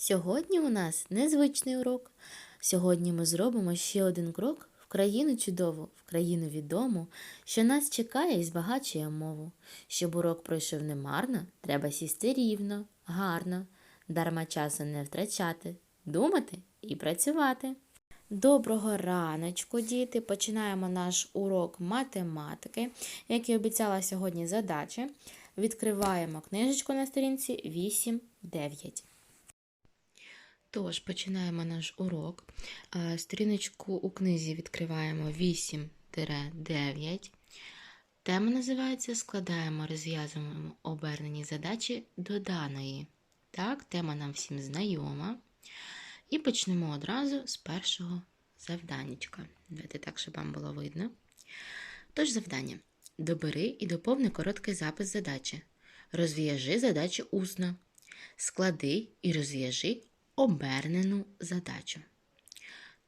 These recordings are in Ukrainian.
Сьогодні у нас незвичний урок. Сьогодні ми зробимо ще один крок в країну чудову, в країну відому, що нас чекає і збагачує мову. Щоб урок пройшов немарно, треба сісти рівно, гарно, дарма часу не втрачати, думати і працювати. Доброго раночку, діти! Починаємо наш урок математики, як і обіцяла сьогодні задачі. Відкриваємо книжечку на сторінці 8-9. Тож, починаємо наш урок. Е, Сторіночку у книзі відкриваємо 8-9. Тема називається Складаємо, розв'язуємо обернені задачі до даної. Так, тема нам всім знайома. І почнемо одразу з першого завданнячка. Давайте так, щоб вам було видно. Тож завдання. Добери і доповни короткий запис задачі. Розв'яжи задачу усно. Склади і розв'яжи обернену задачу.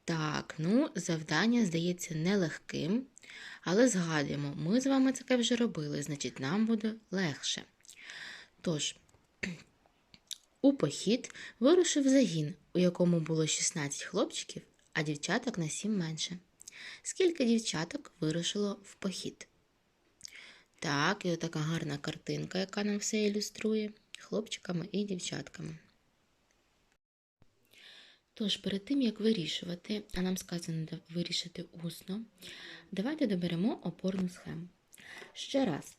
Так, ну, завдання здається нелегким, але згадуємо, ми з вами таке вже робили, значить, нам буде легше. Тож, у похід вирушив загін, у якому було 16 хлопчиків, а дівчаток на 7 менше. Скільки дівчаток вирушило в похід? Так, і отака гарна картинка, яка нам все ілюструє хлопчиками і дівчатками. Тож, перед тим, як вирішувати, а нам сказано вирішити усно, давайте доберемо опорну схему. Ще раз.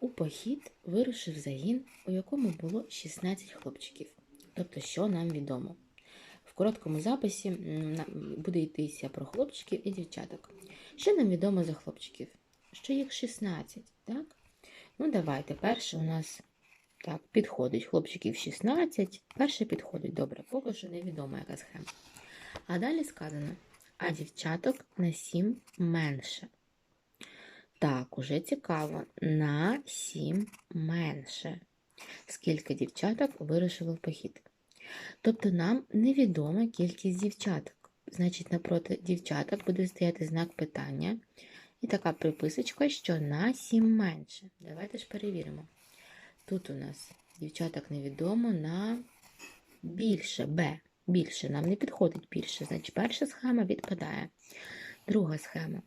У похід вирушив загін, у якому було 16 хлопчиків. Тобто, що нам відомо. В короткому записі буде йтися про хлопчиків і дівчаток. Що нам відомо за хлопчиків? Що їх 16, так? Ну, давайте. Перше у нас так, підходить. Хлопчиків 16. Перше підходить. Добре, поки що невідома яка схема. А далі сказано: а дівчаток на 7 менше. Так, уже цікаво. На 7 менше. Скільки дівчаток вирушило в похід? Тобто нам невідома кількість дівчаток. Значить, напроти дівчаток буде стояти знак питання. І така приписочка, що на 7 менше. Давайте ж перевіримо. Тут у нас дівчаток невідомо на більше Б. Більше нам не підходить більше. Значить, перша схема відпадає. Друга схема.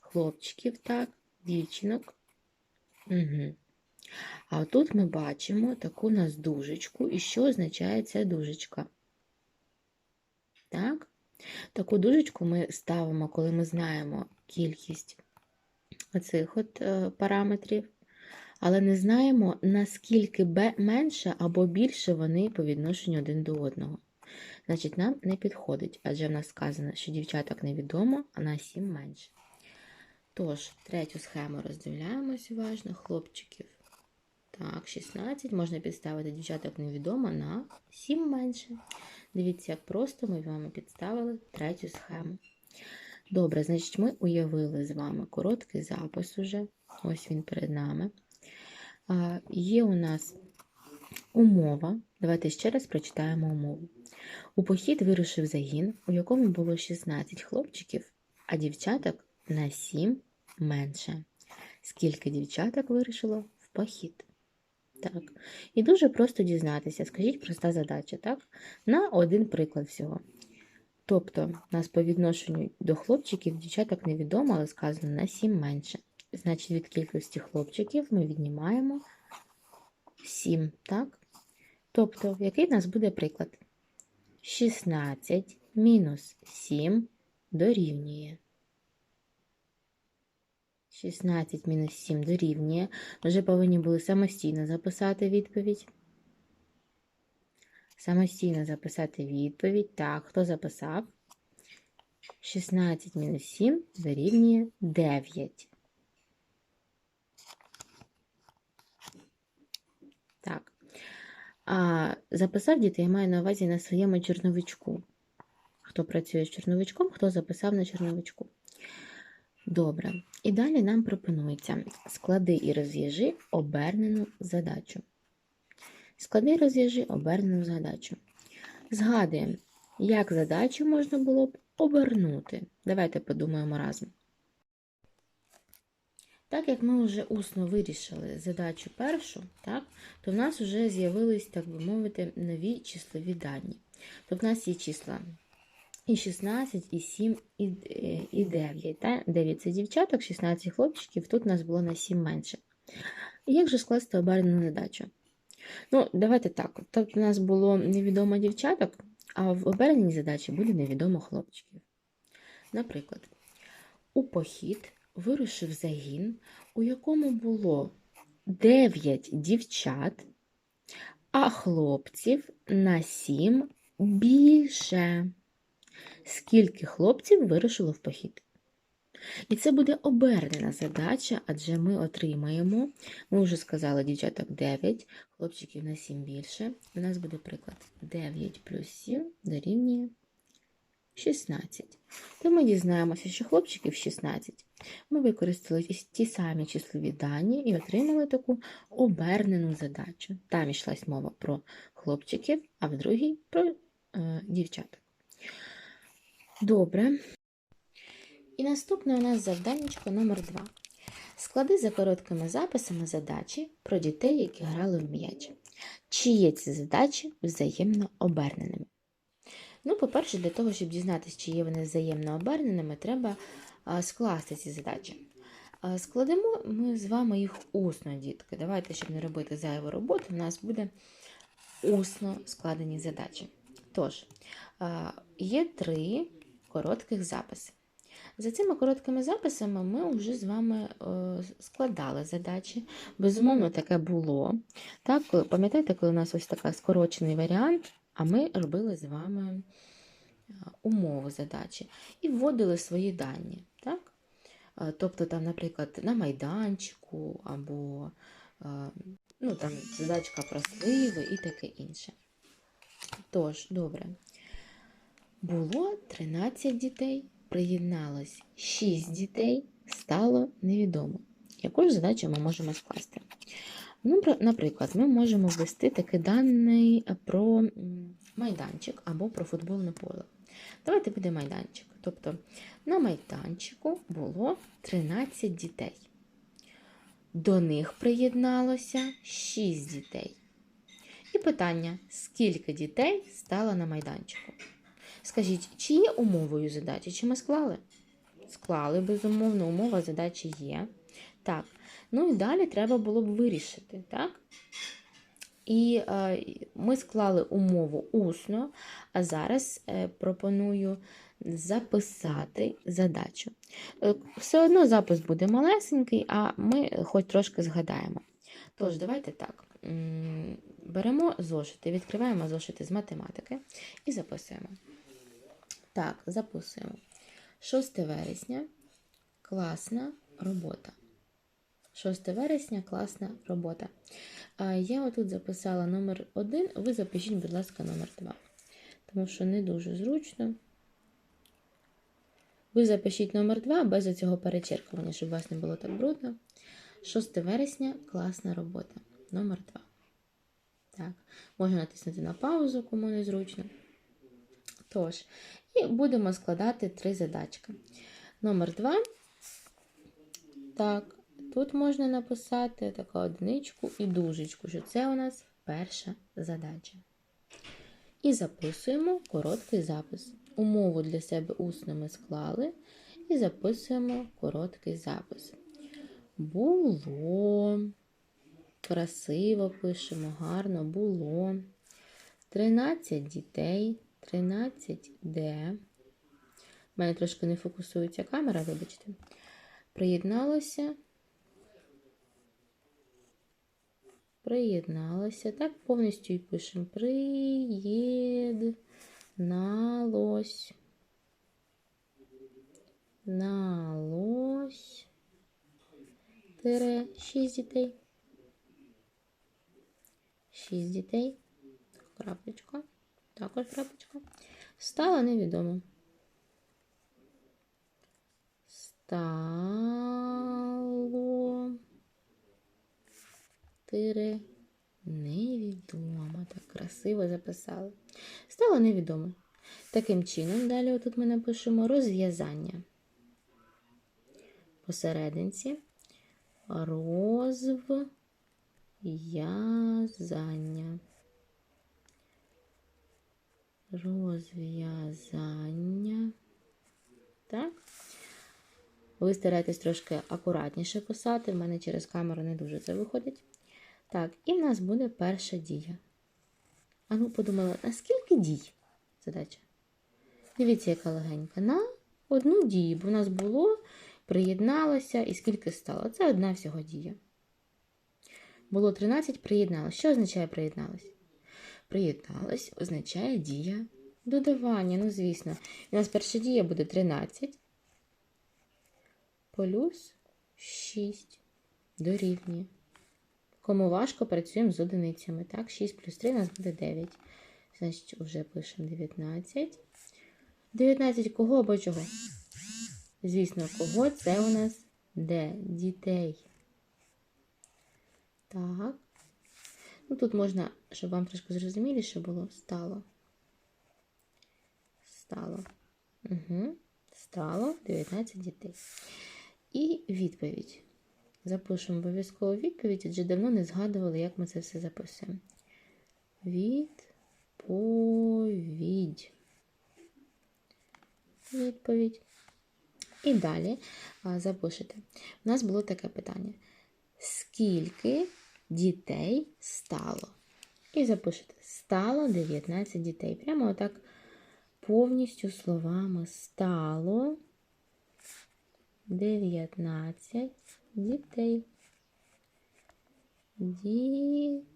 Хлопчиків, так, дівчинок. Угу. А тут ми бачимо таку у нас дужечку. І що означає ця дужечка? Так? Таку дужечку ми ставимо, коли ми знаємо кількість оцих от е, параметрів, але не знаємо, наскільки менше або більше вони по відношенню один до одного. Значить, нам не підходить, адже в нас сказано, що дівчаток невідомо, а на 7 менше. Тож, третю схему роздивляємось уважно. Хлопчиків. Так, 16. Можна підставити дівчаток невідомо на 7 менше. Дивіться, як просто ми з вами підставили третю схему. Добре, значить, ми уявили з вами короткий запис уже. Ось він перед нами. Є у нас умова. Давайте ще раз прочитаємо умову. У похід вирушив загін, у якому було 16 хлопчиків, а дівчаток на 7 менше. Скільки дівчаток вирушило в похід? Так. І дуже просто дізнатися. Скажіть проста задача, так? На один приклад всього. Тобто, нас по відношенню до хлопчиків дівчаток невідомо, але сказано на 7 менше. Значить, від кількості хлопчиків ми віднімаємо 7, так? Тобто, який в нас буде приклад? 16 мінус 7 дорівнює. 16 мінус 7 дорівнює. Вже повинні були самостійно записати відповідь. Самостійно записати відповідь. Так, хто записав? 16 мінус 7 дорівнює 9. Так. А записав діти, я маю на увазі на своєму чорновичку. Хто працює з чорновичком, хто записав на чорновичку. Добре. І далі нам пропонується склади і розв'яжи обернену задачу. Склади і розв'яжи обернену задачу. Згадуємо, як задачу можна було б обернути. Давайте подумаємо разом. Так як ми вже усно вирішили задачу першу, так, то в нас вже з'явились, так би мовити, нові числові дані. Тобто в нас є числа і 16, і 7, і, е, і 9. Та? 9 це дівчаток, 16 хлопчиків, тут у нас було на 7 менше. Як же скласти обернену задачу? Ну, давайте так. Тобто у нас було невідомо дівчаток, а в оберненій задачі буде невідомо хлопчиків. Наприклад, у похід вирушив загін, у якому було 9 дівчат, а хлопців на 7 більше. Скільки хлопців вирушило в похід? І це буде обернена задача, адже ми отримаємо, ми вже сказали, дівчаток 9, хлопчиків на 7 більше. У нас буде приклад 9 плюс 7 дорівнює 16. То ми дізнаємося, що хлопчиків 16. Ми використали ті- самі числові дані і отримали таку обернену задачу. Там йшлась мова про хлопчиків, а в другій про е, дівчаток. Добре. І наступне у нас завданнячко номер 2. Склади за короткими записами задачі про дітей, які грали в м'яч. Чи є ці задачі взаємно оберненими? Ну, по-перше, для того, щоб дізнатися, чи є вони взаємно оберненими, треба скласти ці задачі. Складемо ми з вами їх усно, дітки. Давайте, щоб не робити зайву роботу, у нас буде усно складені задачі. Тож, є три коротких записи. За цими короткими записами ми вже з вами е, складали задачі. Безумовно, таке було. Так, пам'ятаєте, коли у нас ось такий скорочений варіант, а ми робили з вами е, умови задачі і вводили свої дані. Так? Е, Тобто, там, наприклад, на майданчику або е, ну, там, задачка про сливи і таке інше. Тож, добре. Було 13 дітей, приєдналось 6 дітей, стало невідомо. Яку ж задачу ми можемо скласти? Ну, наприклад, ми можемо ввести такий даний про майданчик або про футбольне поле. Давайте буде майданчик. Тобто на майданчику було 13 дітей. До них приєдналося 6 дітей. І питання: скільки дітей стало на майданчику? Скажіть, чи є умовою задачі? Чи ми склали? Склали, безумовно, умова задачі є. Так. Ну і далі треба було б вирішити, так? І е, ми склали умову усно, а зараз е, пропоную записати задачу. Е, все одно запис буде малесенький, а ми хоч трошки згадаємо. Тож, давайте так. Беремо зошити, відкриваємо зошити з математики і записуємо. Так, записуємо. 6 вересня. Класна робота. 6 вересня класна робота. Я отут записала номер 1, ви запишіть, будь ласка, номер 2. Тому що не дуже зручно. Ви запишіть номер 2 без цього перечеркування, щоб у вас не було так брудно. 6 вересня класна робота. Номер 2. Так, можна натиснути на паузу, кому не зручно. Тож, і будемо складати три задачки. Номер 2. Так, тут можна написати таку одиничку і дужечку, що це у нас перша задача. І записуємо короткий запис. Умову для себе усно ми склали і записуємо короткий запис. Було. Красиво пишемо, гарно було. 13 дітей, 13 де. У мене трошки не фокусується камера, вибачте. Приєдналося. Приєдналося. Так, повністю і пишемо. Приєдналось. Налось. Тире 6 дітей. 6 дітей. Крапочка. Також крапочка. Стало невідомо. Стало. Тире. Невідомо. Так красиво записали. Стало невідомо. Таким чином, далі отут ми напишемо розв'язання. Посерединці розв'язання. Розв'язання. Так. Ви стараєтесь трошки акуратніше писати. В мене через камеру не дуже це виходить. Так, і в нас буде перша дія. А ну, подумала, наскільки дій задача? Дивіться, яка легенька. На одну дію, бо в нас було, приєдналося і скільки стало. Це одна всього дія. Було 13, приєдналося. Що означає приєдналось? Приєдналось означає дія додавання. Ну, звісно. У нас перша дія буде 13 плюс 6 дорівнює. Кому важко, працюємо з одиницями. Так, 6 плюс 3 у нас буде 9. Значить, вже пишемо 19. 19 кого або чого? Звісно, кого це у нас де? Дітей. Так. Ну, тут можна, щоб вам трошки зрозуміліше було, стало. Стало. Угу. Стало 19 дітей. І відповідь. Запишемо обов'язково відповідь, адже давно не згадували, як ми це все записуємо. Відповідь. Відповідь. І далі запишете. У нас було таке питання. Скільки дітей стало? І запишете. Стало 19 дітей. Прямо отак повністю словами стало 19 дітей. Дітей.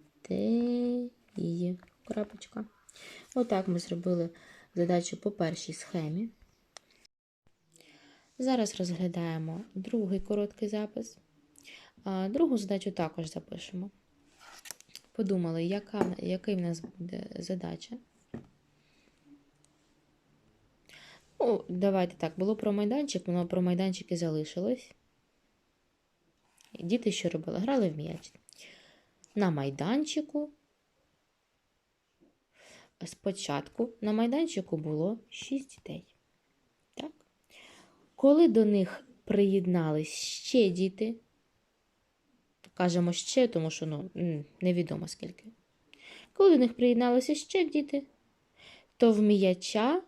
Крапочка. Отак ми зробили задачу по першій схемі. Зараз розглядаємо другий короткий запис. Другу задачу також запишемо. Подумали, яка, який в нас буде задача. Ну, давайте так, було про майданчик, воно про майданчик і залишилось. Діти що робили? Грали в м'яч. На майданчику. Спочатку на майданчику було 6 дітей. Так? Коли до них приєднались ще діти, кажемо ще, тому що ну, невідомо скільки. Коли до них приєдналися ще діти, то в м'яча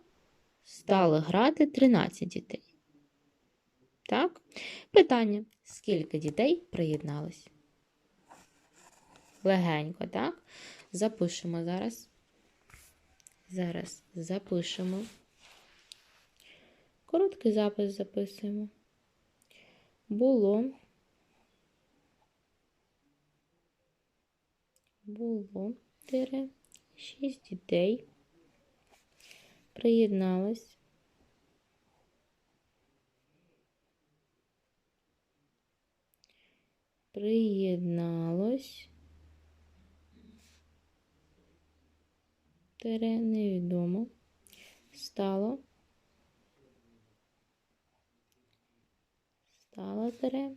стали грати 13 дітей. Так? Питання: скільки дітей приєдналось? Легенько, так? Запишемо зараз. Зараз запишемо. Короткий запис записуємо. Було. Було тире 6 дітей. Приєдналось. Приєдналось. Тере невідомо. Стало. Стало тере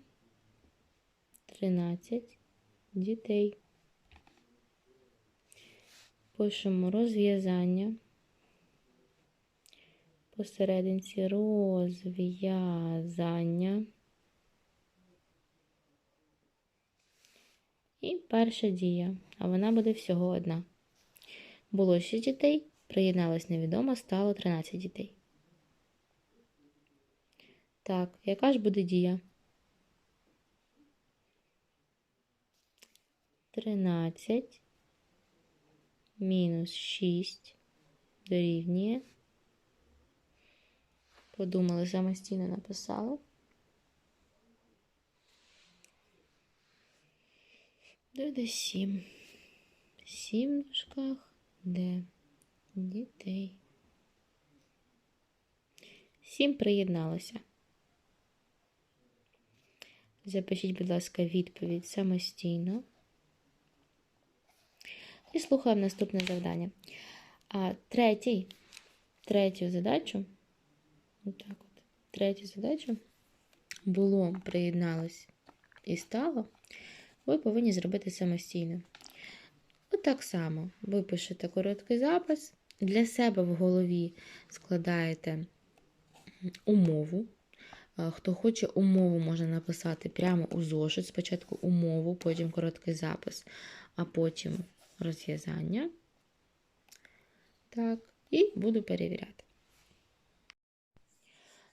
13 дітей. Пишемо розв'язання. Посерединці розв'язання. І перша дія, а вона буде всього одна. Було 6 дітей, приєдналось невідомо, стало 13 дітей. Так, яка ж буде дія? 13 мінус 6 дорівнює. Подумали, самостійно написали. Буде 7. 7 в дужках де дітей. 7 приєдналося. Запишіть, будь ласка, відповідь самостійно. І слухаємо наступне завдання. А третій, третю задачу, отак от, третю задачу було, приєдналось і стало, ви повинні зробити самостійно. Отак само ви пишете короткий запис, для себе в голові складаєте умову, Е, Хто хоче умову, можна написати прямо у зошит. Спочатку умову, потім короткий запис, а потім розв'язання. Так, і буду перевіряти.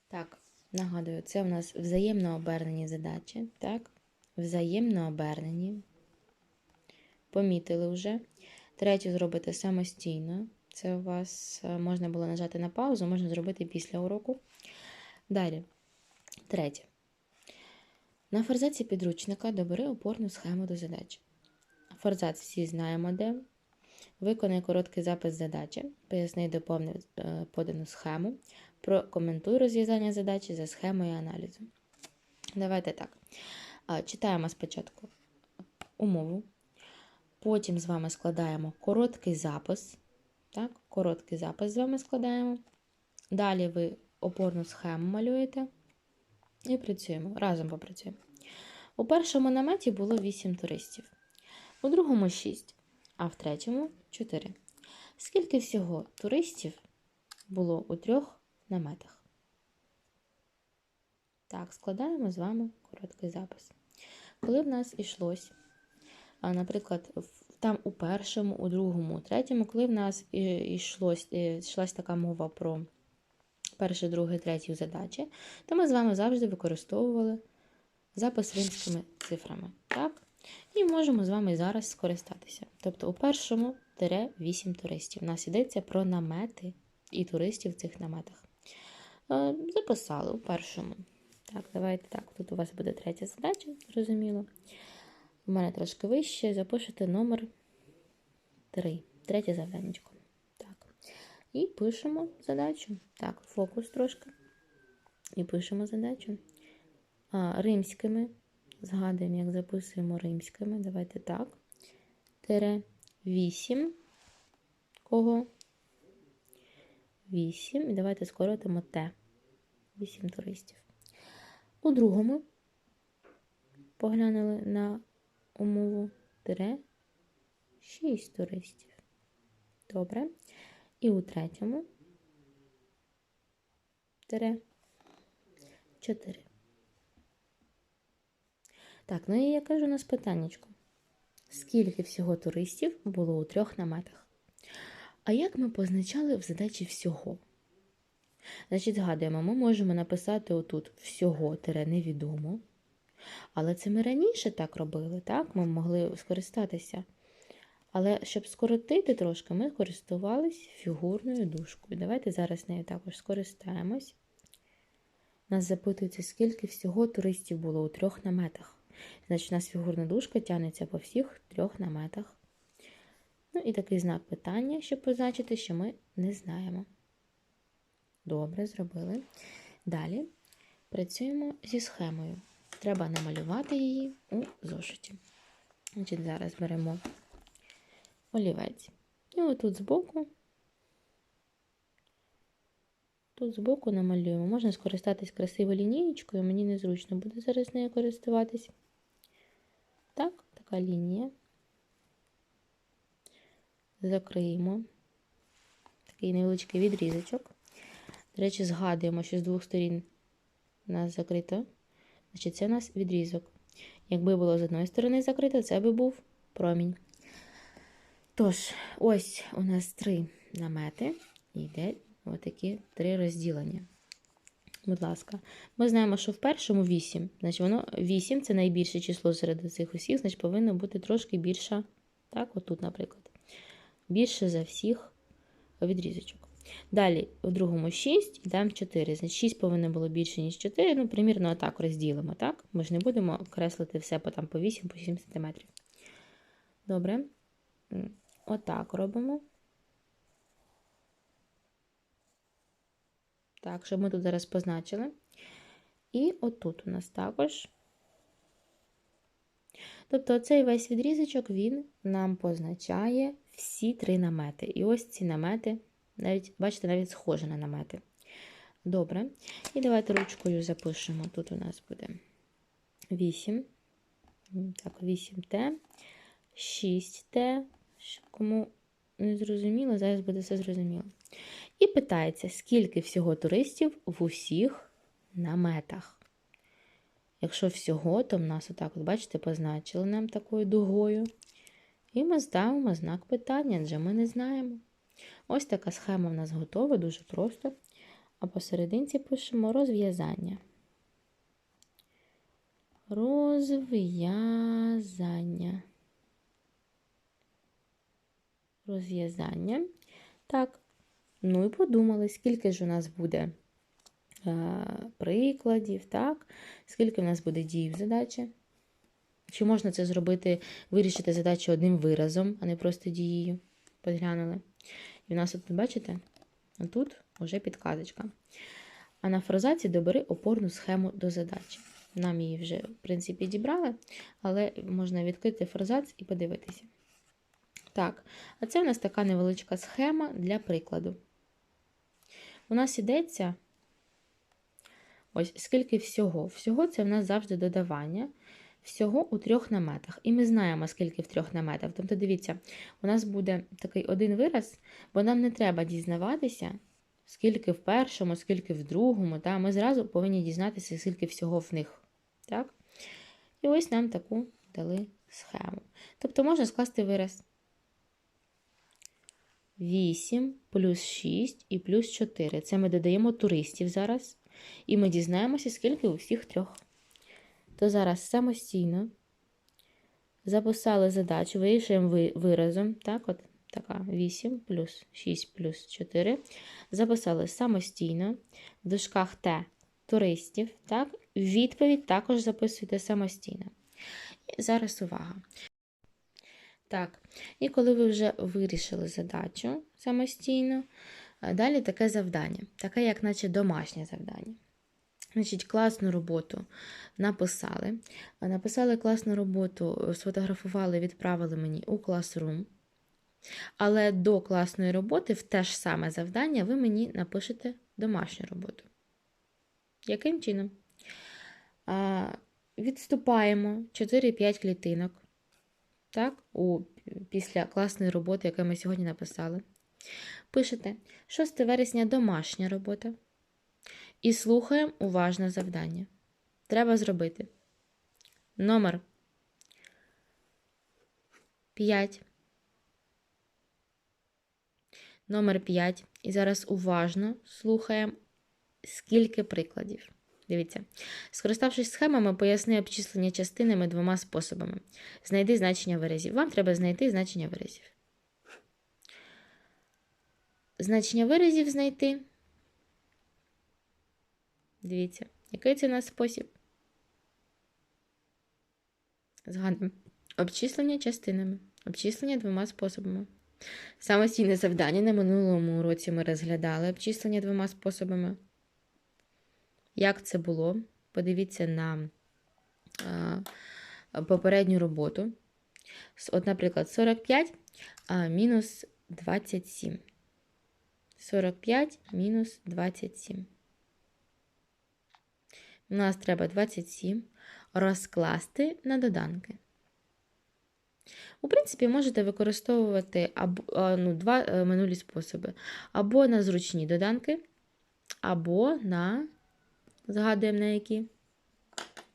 Так, нагадую, це у нас взаємно обернені задачі. Так, взаємно обернені. Помітили вже. Третю зробите самостійно. Це у вас е, можна було нажати на паузу, можна зробити після уроку. Далі. Третє. На форзаці підручника добери опорну схему до задачі. Форзац всі знаємо де. Виконай короткий запис задачі, поясни і доповни е, подану схему, прокоментуй розв'язання задачі за схемою аналізу. Давайте так. Читаємо спочатку умову. Потім з вами складаємо короткий запис. Так, Короткий запис з вами складаємо. Далі ви опорну схему малюєте і працюємо. Разом попрацюємо. У першому наметі було 8 туристів, у другому 6, а в третьому 4. Скільки всього туристів було у трьох наметах? Так, складаємо з вами короткий запис. Коли в нас ішлось, наприклад, там у першому, у другому, у третьому, коли в нас йшлось, е, йшлась така мова про перший, другий, третій задачі, то ми з вами завжди використовували запис римськими цифрами. Так? І можемо з вами зараз скористатися. Тобто у першому тире 8 туристів. У нас йдеться про намети і туристів в цих наметах. Е, Записали у першому. Так, давайте так. Тут у вас буде третя задача, зрозуміло. У мене трошки вище. Запишете номер 3. Третє завданнячко. Так. І пишемо задачу. Так, фокус трошки. І пишемо задачу. А, римськими. Згадуємо, як записуємо римськими. Давайте так. Тире 8. Кого? 8. І давайте скоротимо Т. 8 туристів. У другому поглянули на умову тире 6 туристів. Добре. І у третьому тире 4. Так, ну і я кажу у нас питаннячко. Скільки всього туристів було у трьох наметах? А як ми позначали в задачі всього? Значить, згадуємо, ми можемо написати отут всього тире невідомо. Але це ми раніше так робили, так? Ми могли скористатися. Але щоб скоротити трошки, ми користувались фігурною дужкою. Давайте зараз нею також скористаємось. Нас запитується, скільки всього туристів було у трьох наметах. Значить, у нас фігурна дужка тягнеться по всіх трьох наметах. Ну і такий знак питання, щоб позначити, що ми не знаємо. Добре, зробили. Далі працюємо зі схемою. Треба намалювати її у зошиті. Значить, зараз беремо олівець. І отут збоку, тут збоку намалюємо. Можна скористатись красивою лінієчкою, мені незручно буде зараз нею користуватись. Так, така лінія. Закриємо такий невеличкий відрізочок. До речі, згадуємо, що з двох сторін нас закрито. Значить, це у нас відрізок. Якби було з одної сторони закрито, це би був промінь. Тож, ось у нас три намети. І йде отакі три розділення. Будь ласка, ми знаємо, що в першому 8. Значить, воно 8 це найбільше число серед цих усіх, значить, повинно бути трошки більше. Так, отут, наприклад. Більше за всіх відрізочок. Далі, у другому 6 і там 4. Значить, 6 повинно було більше, ніж 4. Ну, примірно, отак розділимо. так? Ми ж не будемо креслити все по, там, по 8, по 7 см. Добре. Отак робимо. Так, щоб ми тут зараз позначили. І отут у нас також. Тобто цей весь відрізочок, він нам позначає всі три намети. І ось ці намети, навіть, бачите, навіть схожі на намети. Добре. І давайте ручкою запишемо. Тут у нас буде 8. Так, 8Т, 6Т. Кому не зрозуміло, зараз буде все зрозуміло. І питається, скільки всього туристів в усіх наметах. Якщо всього, то в нас отак, от, бачите, позначили нам такою дугою. І ми ставимо знак питання, адже ми не знаємо. Ось така схема в нас готова, дуже просто. А посерединці пишемо розв'язання. Розв'язання. Розв'язання. Так. Ну і подумали, скільки ж у нас буде е, прикладів, так? Скільки в нас буде дій в задачі? Чи можна це зробити, вирішити задачу одним виразом, а не просто дією? Поглянули. І в нас, от, бачите, тут вже підказочка. А на фразаці добери опорну схему до задачі. Нам її вже, в принципі, дібрали, але можна відкрити фразац і подивитися. Так, а це у нас така невеличка схема для прикладу. У нас йдеться ось скільки всього. Всього це в нас завжди додавання. Всього у трьох наметах. І ми знаємо, скільки в трьох наметах. Тобто, дивіться, у нас буде такий один вираз, бо нам не треба дізнаватися, скільки в першому, скільки в другому. Та? Ми зразу повинні дізнатися, скільки всього в них. Так? І ось нам таку дали схему. Тобто можна скласти вираз 8 плюс 6 і плюс 4. Це ми додаємо туристів зараз. І ми дізнаємося, скільки у всіх трьох. То зараз самостійно записали задачу, вирішуємо виразом. Так, от така 8 плюс 6 плюс 4. Записали самостійно. В дужках Т туристів. Так, Відповідь також записуйте самостійно. І зараз увага. Так, і коли ви вже вирішили задачу самостійно, далі таке завдання, таке, як наче домашнє завдання. Значить, класну роботу написали. Написали класну роботу, сфотографували, відправили мені у Classroom. Але до класної роботи в те ж саме завдання ви мені напишете домашню роботу. Яким чином? А, Відступаємо 4-5 клітинок. Так, у, Після класної роботи, яку ми сьогодні написали. Пишете 6 вересня домашня робота. І слухаємо уважне завдання. Треба зробити номер 5. Номер 5. І зараз уважно слухаємо, скільки прикладів. Дивіться. Скориставшись схемами, поясни обчислення частинами двома способами. Знайди значення виразів. Вам треба знайти значення виразів. Значення виразів знайти. Дивіться, який це у нас спосіб? Згадуємо. Обчислення частинами. Обчислення двома способами. Самостійне завдання на минулому уроці ми розглядали обчислення двома способами. Як це було? Подивіться на а, попередню роботу. От, наприклад, 45 а, мінус 27. 45 мінус 27. У нас треба 27 розкласти на доданки. У принципі, можете використовувати або, ну, два е, минулі способи. Або на зручні доданки, або на Згадуємо на які.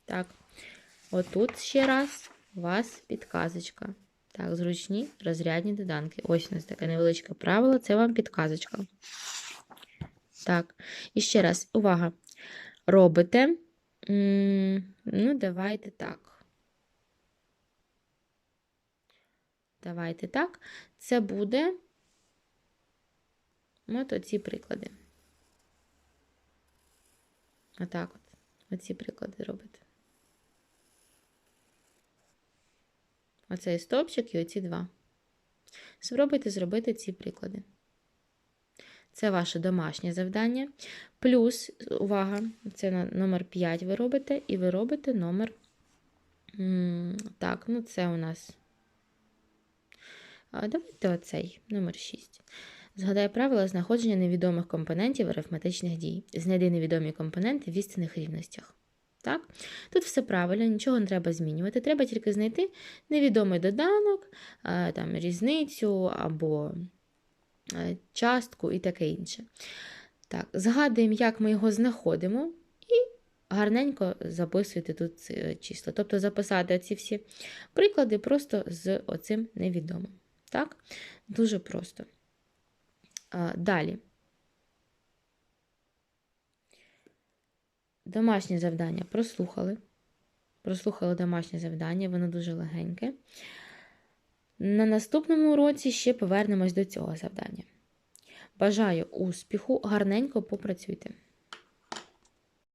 Так, отут ще раз у вас підказочка. Так, зручні розрядні доданки. Ось у нас таке невеличке правило, це вам підказочка. Так, і ще раз, увага. Робите. Ну, давайте так. Давайте так. Це буде от оці приклади. Отак от. Оці приклади робите. Оцей стовпчик і оці два. Спробуйте зробити ці приклади. Це ваше домашнє завдання. Плюс, увага, це номер 5 ви робите, і ви робите номер. Так, ну це у нас. Давайте оцей номер 6. Згадай правила знаходження невідомих компонентів арифметичних дій. Знайди невідомі компоненти в істинних рівностях. Так? Тут все правильно, нічого не треба змінювати. Треба тільки знайти невідомий доданок, там, різницю або частку і таке інше. Так, Згадуємо, як ми його знаходимо, і гарненько записуйте тут е, числа. Тобто записати ці всі приклади просто з оцим невідомим. Так? Дуже просто. Далі. Домашнє завдання прослухали. Прослухали домашнє завдання, воно дуже легеньке. На наступному уроці ще повернемось до цього завдання. Бажаю успіху, гарненько попрацюйте.